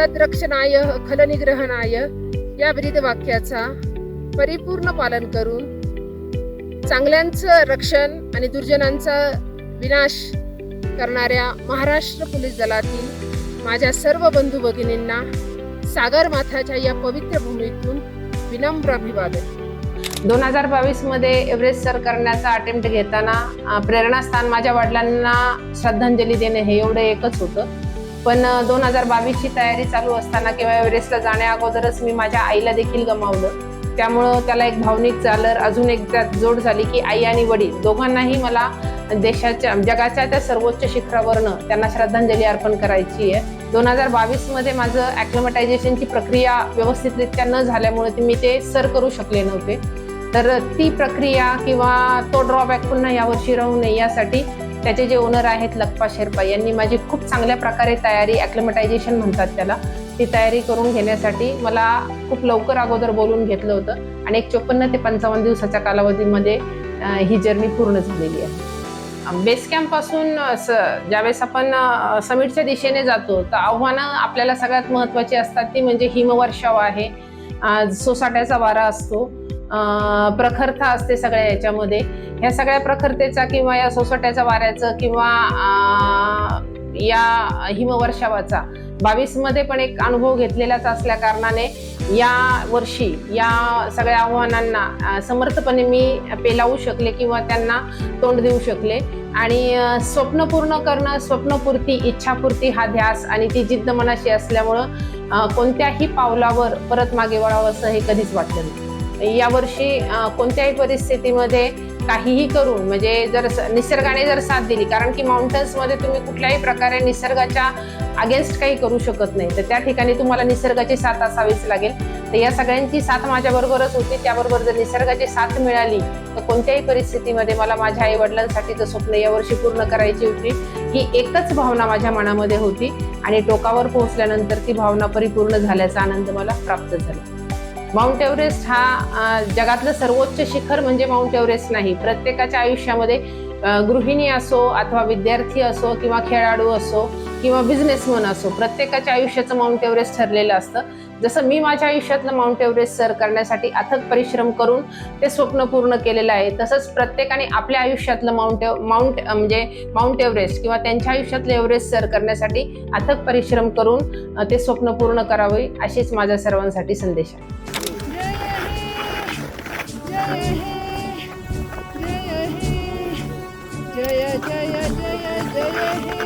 तद्रक्षणाय खलनिग्रहणाय या ब्रीद वाक्याचा परिपूर्ण पालन करून चांगल्यांचं रक्षण आणि दुर्जनांचा विनाश करणाऱ्या महाराष्ट्र पोलीस दलातील माझ्या सर्व बंधू भगिनींना सागरमाथाच्या या पवित्र भूमीतून विनम्र अभिवादन. दोन हजार बावीसमध्ये एव्हरेस्ट सर करण्याचा अटेम्प्ट घेताना प्रेरणास्थान माझ्या वडिलांना श्रद्धांजली देणे हे एवढं एकच होतं. पण दोन हजार बावीसची तयारी चालू असताना किंवा एव्हरेस्टला जाण्या अगोदरच मी माझ्या आईला देखील गमावलं. त्यामुळं त्याला एक भावनिक चालर अजून एक त्यात जोड झाली की आई आणि वडील दोघांनाही मला देशाच्या जगाच्या त्या सर्वोच्च शिखरावरनं त्यांना श्रद्धांजली अर्पण करायची आहे. दोन हजार बावीसमध्ये माझं ॲक्लमटायझेशनची प्रक्रिया व्यवस्थितरित्या न झाल्यामुळे मी ते सर करू शकले नव्हते. तर ती प्रक्रिया किंवा तो ड्रॉबॅक पुन्हा यावर्षी राहू नये यासाठी त्याचे जे ओनर आहेत लखपा शेर्पा यांनी माझी खूप चांगल्या प्रकारे तयारी ॲक्लमटायझेशन म्हणतात त्याला ती तयारी करून घेण्यासाठी मला खूप लवकर अगोदर बोलून घेतलं होतं. आणि एक चोपन्न ते पंचावन्न दिवसाच्या कालावधीमध्ये ही जर्नी पूर्ण झालेली आहे. बेस कॅम्पपासून स ज्यावेळेस आपण समिटच्या दिशेने जातो तर आव्हानं आपल्याला सगळ्यात महत्त्वाची असतात ती म्हणजे हिमवर्षाव आहे. सोसाट्याचा वारा असतो. प्रखरता असते सगळ्या याच्यामध्ये. ह्या सगळ्या प्रखरतेचा किंवा या सोसाट्याच्या वाऱ्याचं किंवा या हिमवर्षावाचा बावीसमध्ये पण एक अनुभव घेतलेलाच असल्या कारणाने या वर्षी या सगळ्या आव्हानांना समर्थपणे मी पेलावू शकले किंवा त्यांना तोंड देऊ शकले. आणि स्वप्न पूर्ण करणं स्वप्नपूर्ती इच्छापूर्ती हा ध्यास आणि ती जिद्द मनाशी असल्यामुळं कोणत्याही पावलावर परत मागे वळावं असं हे कधीच वाटलं नाही. यावर्षी कोणत्याही परिस्थितीमध्ये काहीही करून म्हणजे जर स- निसर्गाने जर साथ दिली कारण की माउंटन्समध्ये तुम्ही कुठल्याही प्रकारे निसर्गाच्या अगेन्स्ट काही करू शकत नाही तर त्या ठिकाणी तुम्हाला निसर्गाची साथ असावीच लागेल. तर या सगळ्यांची साथ माझ्याबरोबरच होती त्याबरोबर जर निसर्गाची साथ मिळाली तर कोणत्याही परिस्थितीमध्ये मला माझ्या आई वडिलांसाठीचं स्वप्न यावर्षी पूर्ण करायची होती. ही एकच भावना माझ्या मनामध्ये होती आणि टोकावर पोहोचल्यानंतर ती भावना परिपूर्ण झाल्याचा आनंद मला प्राप्त झाला. माउंट एव्हरेस्ट हा जगातलं सर्वोच्च शिखर म्हणजे माउंट एव्हरेस्ट नाही. प्रत्येकाच्या आयुष्यामध्ये गृहिणी असो अथवा विद्यार्थी असो किंवा खेळाडू असो किंवा बिझनेसमन असो प्रत्येकाच्या आयुष्याचं माउंट एव्हरेस्ट ठरलेलं असतं. जसं मी माझ्या आयुष्यातलं माउंट एव्हरेस्ट सर करण्यासाठी अथक परिश्रम करून ते स्वप्न पूर्ण केलेलं आहे तसंच प्रत्येकाने आपल्या आयुष्यातलं माउंट एव माउंट म्हणजे माउंट एव्हरेस्ट किंवा त्यांच्या आयुष्यातलं एव्हरेस्ट सर करण्यासाठी अथक परिश्रम करून ते स्वप्न पूर्ण करावे अशीच माझ्या सर्वांसाठी संदेश आहे. Yeah.